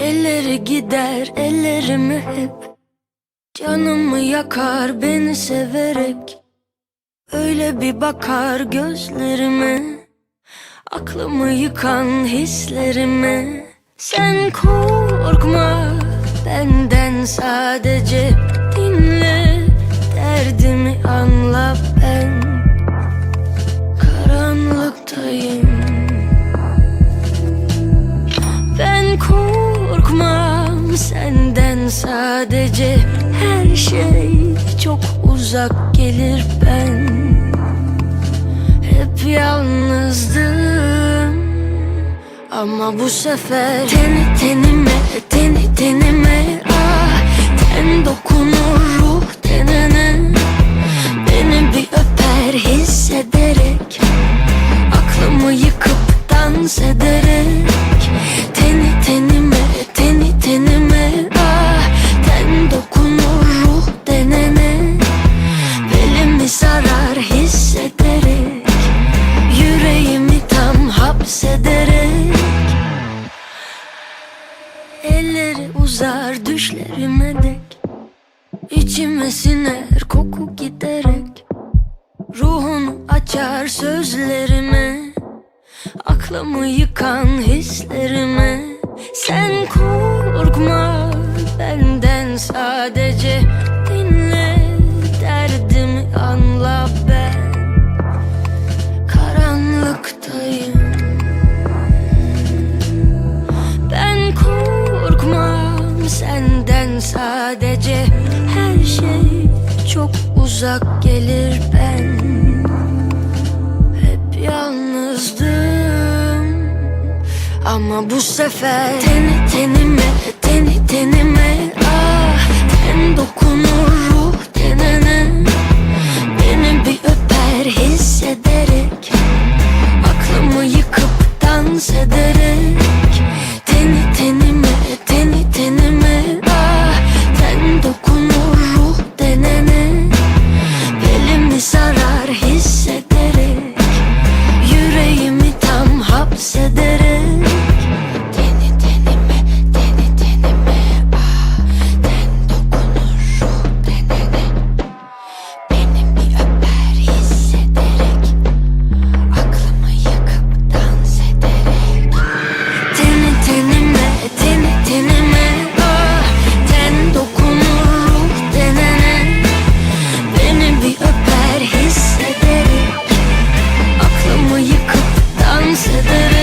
Elleri gider ellerimi hep Canımı yakar beni severek Öyle bir bakar gözlerime Aklımı yıkan hislerime. Sen korkma benden sadece dinle Derdimi anla ben. Karanlıktayım. Ben korkmam senden sadece Her şey çok uzak gelir ben. Hep yalnızdım Ama bu sefer. Teni tenime, teni tenime Ah, ten dokunur teni tenime ah Ten dokunur ruh denene. Belimi sarar hissederek. Yüreğimi tam hapsederek. Elleri uzar düşlerime dek. İçime siner koku giderek. Ruhunu açar sözlerime. Aklımı yıkan hislerime Sen korkma benden sadece Dinle. Derdimi anla ben. Karanlıktayım. Ben korkmam senden sadece Her şey çok uzak gelir ben Ama bu sefer Teni tenime, teni tenime. Ah, ten dokunur ruh tenene. Beni bir öper hissederek Aklımı yıkıp dans ederek said that